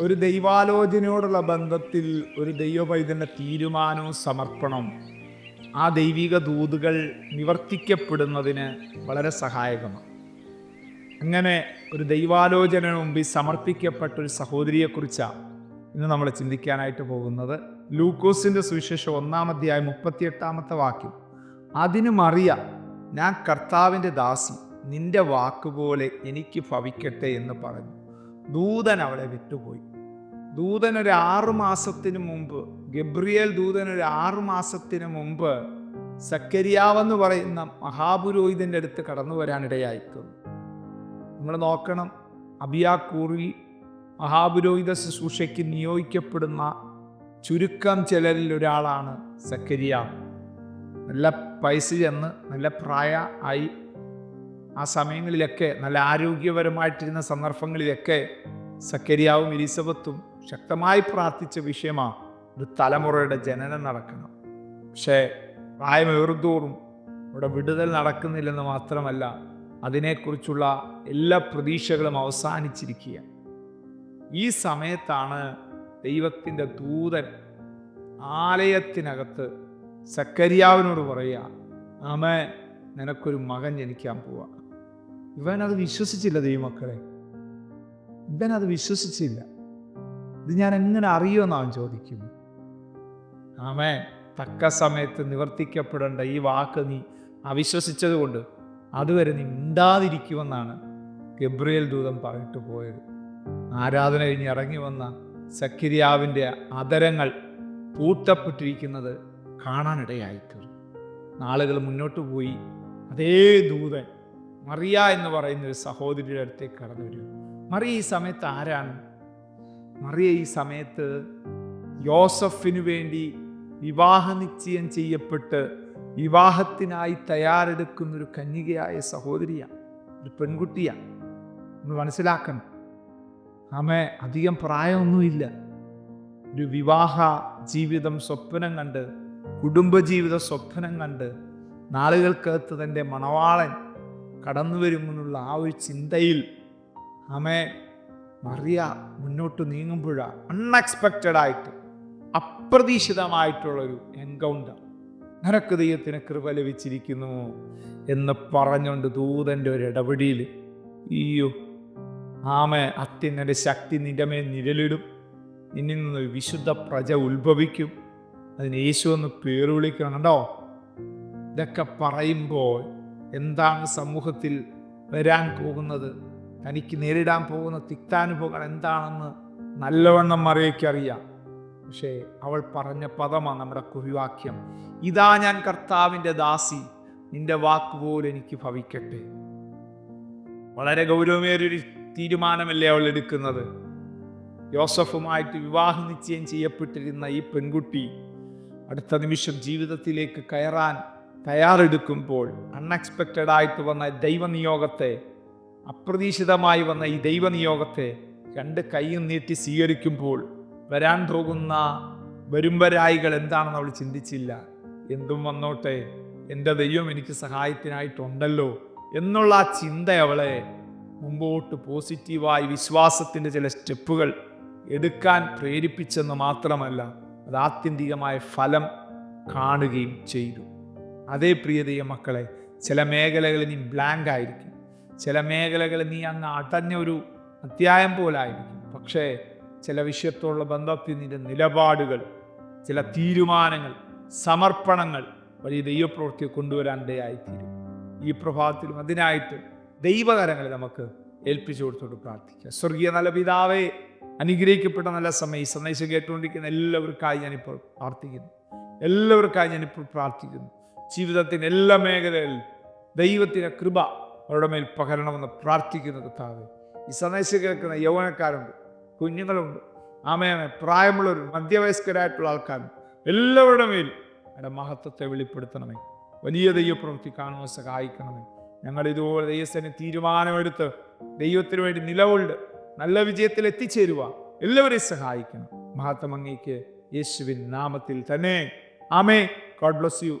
ഒരു ദൈവാലോചനയോടുള്ള ബന്ധത്തിൽ ഒരു ദൈവപൈതന്റെ തീരുമാനവും സമർപ്പണവും ആ ദൈവിക ദൂതുകൾ നിവർത്തിക്കപ്പെടുന്നതിന് വളരെ സഹായകമാണ്. അങ്ങനെ ഒരു ദൈവാലോചന മുമ്പിൽ സമർപ്പിക്കപ്പെട്ട ഒരു സഹോദരിയെക്കുറിച്ചാണ് ഇന്ന് നമ്മൾ ചിന്തിക്കാനായിട്ട് പോകുന്നത്. ലൂക്കോസിന്റെ സുവിശേഷം ഒന്നാം അധ്യായം മുപ്പത്തിയെട്ടാമത്തെ വാക്യം. അതിന് മറിയ ഞാൻ കർത്താവിന്റെ ദാസി നിന്റെ വാക്കുപോലെ എനിക്ക് ഭവിക്കട്ടെ എന്ന് പറഞ്ഞു. ദൂതൻ അവളെ വിട്ടുപോയി ദൂതൻ ഒരു ആറു മാസത്തിന് മുമ്പ് ഗബ്രിയേൽ ദൂതൻ ഒരു ആറു മാസത്തിന് മുമ്പ് സക്കരിയാവെന്ന് പറയുന്ന മഹാപുരോഹിതന്റെ അടുത്ത് കടന്നു വരാനിടയായിട്ടുണ്ട് നമ്മൾ നോക്കണം അബിയാക്കൂറിൽ മഹാപുരോഹിത ശുശ്രൂഷയ്ക്ക് നിയോഗിക്കപ്പെടുന്ന ചുരുക്കം ചിലരിൽ ഒരാളാണ് സക്കരിയാവ് നല്ല പൈസ ചെന്ന് നല്ല പ്രായ ആയി ആ സമയങ്ങളിലൊക്കെ നല്ല ആരോഗ്യപരമായിട്ടിരുന്ന സന്ദർഭങ്ങളിലൊക്കെ സക്കരിയാവും എലിസബത്തും ശക്തമായി പ്രാർത്ഥിച്ച വിഷയമാണ് ഒരു തലമുറയുടെ ജനനം നടക്കണം. പക്ഷേ പ്രായമേറുന്തോറും ഇവിടെ വിടുതൽ നടക്കുന്നില്ലെന്ന് മാത്രമല്ല അതിനെക്കുറിച്ചുള്ള എല്ലാ പ്രതീക്ഷകളും അവസാനിച്ചിരിക്കുക. ഈ സമയത്താണ് ദൈവത്തിന്റെ ദൂതൻ ആലയത്തിനകത്ത് സക്കരിയാവിനോട് പറയുക ആമേ നിനക്കൊരു മകൻ ജനിക്കാൻ പോവാ. ഇവൻ അത് വിശ്വസിച്ചില്ല ദൈവമക്കളെ. ഇവൻ അത് വിശ്വസിച്ചില്ല. ഇത് ഞാൻ എങ്ങനെ അറിയുമെന്ന് അവൻ ചോദിക്കുന്നു ആമേ തക്ക സമയത്ത് നിവർത്തിക്കപ്പെടേണ്ട ഈ വാക്ക് നീ അവിശ്വസിച്ചത് കൊണ്ട് അതുവരെ നീ മിണ്ടാതിരിക്കുമെന്നാണ് ഗബ്രിയേൽ ദൂതം പറഞ്ഞിട്ട് പോയത്. ആരാധന കഴിഞ്ഞ് ഇറങ്ങി വന്ന സക്കിരിയാവിന്റെ അതരങ്ങൾ പൂട്ടപ്പെട്ടിരിക്കുന്നത് കാണാനിടയായിത്തീർന്നു. നാളുകൾ മുന്നോട്ട് പോയി അതേ ദൂതൻ മറിയ എന്ന് പറയുന്ന ഒരു സഹോദരിയുടെ അടുത്തേക്ക് കടന്നു വരും മറിയ ഈ സമയത്ത് ആരാണ്? മറിയ ഈ സമയത്ത് യോസഫിനു വേണ്ടി വിവാഹ നിശ്ചയം ചെയ്യപ്പെട്ട് വിവാഹത്തിനായി തയ്യാറെടുക്കുന്ന ഒരു കന്യകയായ സഹോദരിയാണ് ഒരു പെൺകുട്ടിയാണ് നമ്മൾ മനസ്സിലാക്കണം. ആമെ അധികം പ്രായമൊന്നുമില്ല. ഒരു വിവാഹ ജീവിതം സ്വപ്നം കണ്ട് കുടുംബജീവിത സ്വപ്നം കണ്ട് നാളുകൾക്കകത്ത് തന്റെ മണവാളൻ കടന്നു വരുമെന്നുള്ള ആ ഒരു ചിന്തയിൽ ആമേ മറിയ മുന്നോട്ട് നീങ്ങുമ്പോഴാണ് അൺഎക്സ്പെക്റ്റഡ് ആയിട്ട് അപ്രതീക്ഷിതമായിട്ടുള്ളൊരു എൻകൗണ്ടർ നിനക്ക് ദൈവത്തിന് കൃപ ലഭിച്ചിരിക്കുന്നു എന്ന് പറഞ്ഞുകൊണ്ട് ദൂതന്റെ ഒരു ഇടപെടിയിൽ അയ്യോ ആമേ അത്യന്തന്റെ ശക്തി നിന്റെ മേൽ നിഴലിടും. നിന്നിൽ നിന്ന് വിശുദ്ധ പ്രജ ഉത്ഭവിക്കും. അതിന് യേശു എന്ന് പേര് വിളിക്കണം കണ്ടോ? ഇതൊക്കെ പറയുമ്പോൾ എന്താണ് സമൂഹത്തിൽ വരാൻ പോകുന്നത്? തനിക്ക് നേരിടാൻ പോകുന്ന തിക്താനുഭവങ്ങൾ എന്താണെന്ന് നല്ലവണ്ണം മറിയയ്ക്കറിയാം പക്ഷേ അവൾ പറഞ്ഞ പദമാണ് നമ്മുടെ കുറിവാക്യം ഇതാ ഞാൻ കർത്താവിന്റെ ദാസി. നിന്റെ വാക്കുപോലെ എനിക്ക് ഭവിക്കട്ടെ. വളരെ ഗൗരവമേറിയൊരു തീരുമാനമല്ലേ അവൾ എടുക്കുന്നത്. യോസഫുമായിട്ട് വിവാഹ നിശ്ചയം ചെയ്യപ്പെട്ടിരുന്ന ഈ പെൺകുട്ടി അടുത്ത നിമിഷം ജീവിതത്തിലേക്ക് കയറാൻ തയ്യാറെടുക്കുമ്പോൾ അൺഎക്സ്പെക്റ്റഡ് ആയിട്ട് വന്ന ദൈവനിയോഗത്തെ അപ്രതീക്ഷിതമായി വന്ന ഈ ദൈവനിയോഗത്തെ രണ്ട് കൈയും നീട്ടി സ്വീകരിക്കുമ്പോൾ വരാൻ പോകുന്ന വരുമ്പരായികൾ എന്താണെന്ന് അവൾ ചിന്തിച്ചില്ല. എന്തും വന്നോട്ടെ എന്റെ ദൈവം എനിക്ക് സഹായത്തിനായിട്ടുണ്ടല്ലോ എന്നുള്ള ആ ചിന്ത അവളെ മുമ്പോട്ട് പോസിറ്റീവായി വിശ്വാസത്തിന്റെ ചില സ്റ്റെപ്പുകൾ എടുക്കാൻ പ്രേരിപ്പിച്ചെന്ന് മാത്രമല്ല അത് ആത്യന്തികമായ ഫലം കാണുകയും ചെയ്തു. അതേ പ്രിയതയ മക്കളെ ചില മേഖലകൾ നീ ബ്ലാങ്ക് ആയിരിക്കും. ചില മേഖലകൾ നീ അങ്ങ് അടഞ്ഞ ഒരു അധ്യായം പോലായിരിക്കും പക്ഷേ ചില വിഷയത്തോടുള്ള ബന്ധത്തിൽ നിന്റെ നിലപാടുകൾ ചില തീരുമാനങ്ങൾ സമർപ്പണങ്ങൾ വലിയ ദൈവപ്രവൃത്തിയെ കൊണ്ടുവരാൻ ഇടയായിത്തീരും. ഈ പ്രഭാതത്തിലും അതിനായിട്ട് ദൈവകരങ്ങളെ നമുക്ക് ഏൽപ്പിച്ചു കൊടുത്തോട്ട് പ്രാർത്ഥിക്കാം. സ്വർഗീയ നല്ല പിതാവേ അനുഗ്രഹിക്കപ്പെട്ട നല്ല സമയം ഈ സന്ദേശം കേട്ടുകൊണ്ടിരിക്കുന്ന എല്ലാവർക്കായി ഞാനിപ്പോൾ പ്രാർത്ഥിക്കുന്നു. എല്ലാവർക്കായി ഞാനിപ്പോൾ പ്രാർത്ഥിക്കുന്നു. ജീവിതത്തിന്റെ എല്ലാ മേഖലയിൽ ദൈവത്തിന്റെ കൃപ അവരുടെ മേൽ പകരണമെന്ന് പ്രാർത്ഥിക്കുന്ന കർത്താവ്. ഈ സന്ദേശം കേൾക്കുന്ന യൗവനക്കാരുണ്ട് കുഞ്ഞുങ്ങളുണ്ട് ആമയാമേ പ്രായമുള്ളവരും മധ്യവയസ്കരായിട്ടുള്ള ആൾക്കാരും എല്ലാവരുടെ മേൽ എന്റെ മഹത്വത്തെ വെളിപ്പെടുത്തണമേ. വലിയ ദൈവപ്രവൃത്തി കാണുവാൻ സഹായിക്കണമേ. ഞങ്ങൾ ഇതുപോലെ ദൈവസ്ഥനെ തീരുമാനമെടുത്ത് ദൈവത്തിന് വേണ്ടി നിലകൊണ്ട് നല്ല വിജയത്തിൽ എത്തിച്ചേരുക എല്ലാവരെയും സഹായിക്കണം. മഹത്വം അങ്ങേക്ക് യേശുവിൻ നാമത്തിൽ തന്നെ. ആമേ ഗോഡ് ബ്ലസ് യു